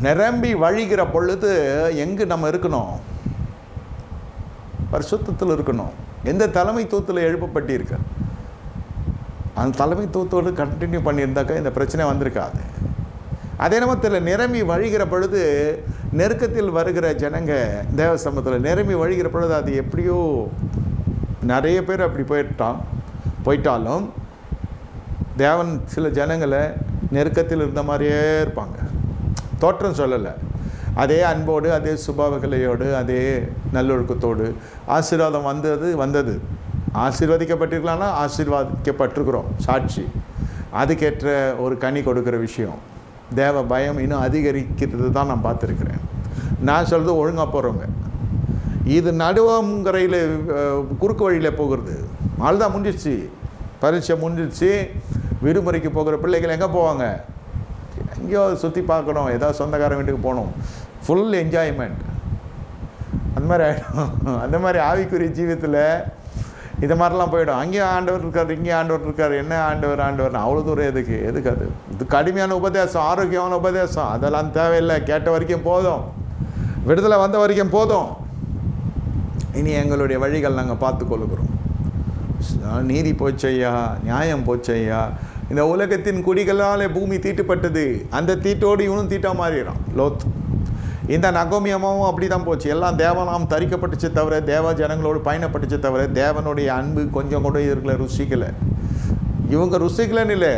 நிரம்பி வழிகிற பொழுது எங்கு நம்ம இருக்கணும்? பரிசுத்தத்தில் இருக்கணும். எந்த தலைமைத்துவத்தில் எழுப்பப்பட்டிருக்க? அந்த தலைமைத்துவத்தோடு கண்டினியூ பண்ணியிருந்தாக்கா இந்த பிரச்சனை வந்திருக்காது. அதே நேரத்தில் நிரம்பி வழிகிற பொழுது நெருக்கத்தில் வருகிற ஜனங்க தேவ சமூகத்தில் நிரம்பி வழிகிற பொழுது அது எப்படியோ நிறைய பேர் அப்படி போயிட்டான் போயிட்டாலும் தேவன் சில ஜனங்களை நெருக்கத்தில் இருந்த மாதிரியே இருப்பாங்க. தோற்றம் சொல்லலை. அதே அன்போடு அதே சுபாவகலையோடு அதே நல்லொழுக்கத்தோடு ஆசீர்வாதம் வந்தது வந்தது. ஆசீர்வதிக்கப்பட்டிருக்கலாம்னா ஆசீர்வாதிக்கப்பட்டிருக்கிறோம் சாட்சி. அதுக்கேற்ற ஒரு கனி கொடுக்குற விஷயம். தேவ பயம் இன்னும் அதிகரிக்கிறது தான் நான் பார்த்துருக்குறேன். நான் சொல்கிறது ஒழுங்காக போகிறவங்க இது நடுவங்கரையில் குறுக்கு வழியில் போகிறது. தான் முடிஞ்சிடுச்சு பரீட்சை முடிஞ்சிடுச்சு விடுமுறைக்கு போகிற பிள்ளைகள் எங்கே போவாங்க? எங்கேயோ சுற்றி பார்க்கணும் ஏதாவது சொந்தக்காரன் வீட்டுக்கு போகணும். ஃபுல் என்ஜாய்மெண்ட் அந்த மாதிரி ஆகிடும் அந்த மாதிரி ஆவிக்குரிய ஜீவியத்தில் இது மாதிரிலாம் போயிடும். அங்கேயும் ஆண்டவர் இருக்கார் இங்கேயும் ஆண்டவர் இருக்கார். என்ன ஆண்டவர் ஆண்டவர்னு அவ்வளோ தூரம் எதுக்கு? எதுக்கு அது? இது கடுமையான உபதேசம் ஆரோக்கியமான உபதேசம். அதெல்லாம் தேவையில்லை. கேட்ட வரைக்கும் போதும். விடுதலை வந்த வரைக்கும் போதும். இனி எங்களுடைய வழிகள் நாங்கள் பார்த்து கொள்ளுகிறோம். நீதி போச்சையா? நியாயம் போச்சையா? இந்த உலகத்தின் குடிகளாலே பூமி தீட்டுப்பட்டது. அந்த தீட்டோடு இவனும் தீட்டா மாறிடுறான். லோத். இந்த நகோமியமாவும் அப்படி தான் போச்சு. எல்லாம் தேவலாம் தரிக்கப்பட்டுச்சு தவிர தேவ ஜனங்களோடு பயணப்பட்டுச்சு தவிர தேவனுடைய அன்பு கொஞ்சம் கூட இதுக்குள்ள ருசிக்கலை. இவங்க ருசிக்கலன்னு இல்லை.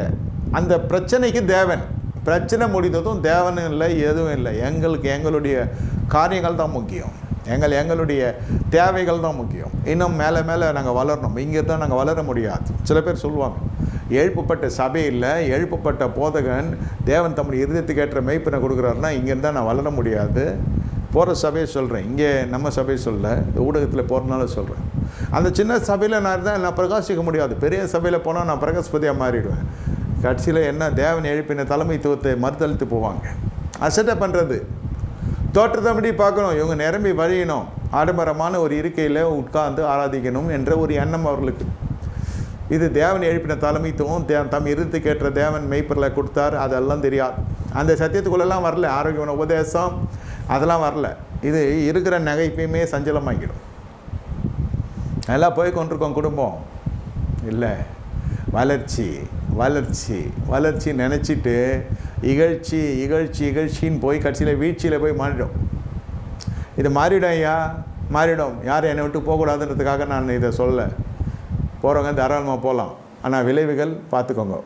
அந்த பிரச்சனைக்கு தேவன். பிரச்சனை முடிந்ததும் தேவனும் இல்லை எதுவும் இல்லை. எங்களுக்கு எங்களுடைய காரியங்கள் தான் முக்கியம். எங்கள் எங்களுடைய தேவைகள் தான் முக்கியம். இன்னும் மேலே மேலே நாங்கள் வளரணும். இங்கே தான் நாங்கள் வளர முடியாது. சில பேர் சொல்லுவாங்க எழுப்பப்பட்ட சபையில் எழுப்பப்பட்ட போதகன் தேவன் தம்முடைய இருதயத்துக்கு ஏற்ற மெய்ப்பனை கொடுக்குறாருன்னா இங்கேருந்து தான் நான் வளர முடியாது. போகிற சபையை சொல்கிறேன் இங்கே நம்ம சபையை சொல்ல இந்த ஊடகத்தில் போகிறனால சொல்கிறேன் அந்த சின்ன சபையில் நான் இருந்தால் நான் பிரகாசிக்க முடியாது. பெரிய சபையில் போனால் நான் பிரகாஸ்பதியாக மாறிடுவேன். கட்சியில் என்ன தேவன் எழுப்பின தலைமைத்துவத்தை மறுத்தளித்து போவாங்க. அசட்டை பண்ணுறது தோற்றத்தபடி பார்க்கணும். இவங்க நிரம்பி வழியணும். ஆடம்பரமான ஒரு இருக்கையில் உட்கார்ந்து ஆராதிக்கணும் என்ற ஒரு எண்ணம் அவர்களுக்கு. இது தேவன் எழுப்பின தலைமைத்துவம். தே தம் இருத்துக்கேற்ற தேவன் மெய்ப்பொருளை கொடுத்தார். அதெல்லாம் தெரியாது. அந்த சத்தியத்துக்குள்ளெல்லாம் வரல. ஆரோக்கியமான உபதேசம். அதெல்லாம் வரல. இது இருக்கிற நகைப்பையுமே சஞ்சலமாக்கிடும் நல்லா போய் கொண்டிருக்கோம் குடும்பம். இல்லை. வளர்ச்சி வளர்ச்சி வளர்ச்சி நினச்சிட்டு இகழ்ச்சி இகழ்ச்சி இகழ்ச்சின்னு போய் கட்சியில் வீழ்ச்சியில் போய் மாறிடும். இது மாறிடும் ஐயா. மாறிடும். யாரும் என்னை விட்டு போகக்கூடாதுன்றதுக்காக நான் இதை சொல்ல போகிறவங்க தாராளமாக போகலாம் ஆனால் விளைவுகள் பார்த்துக்கோங்க.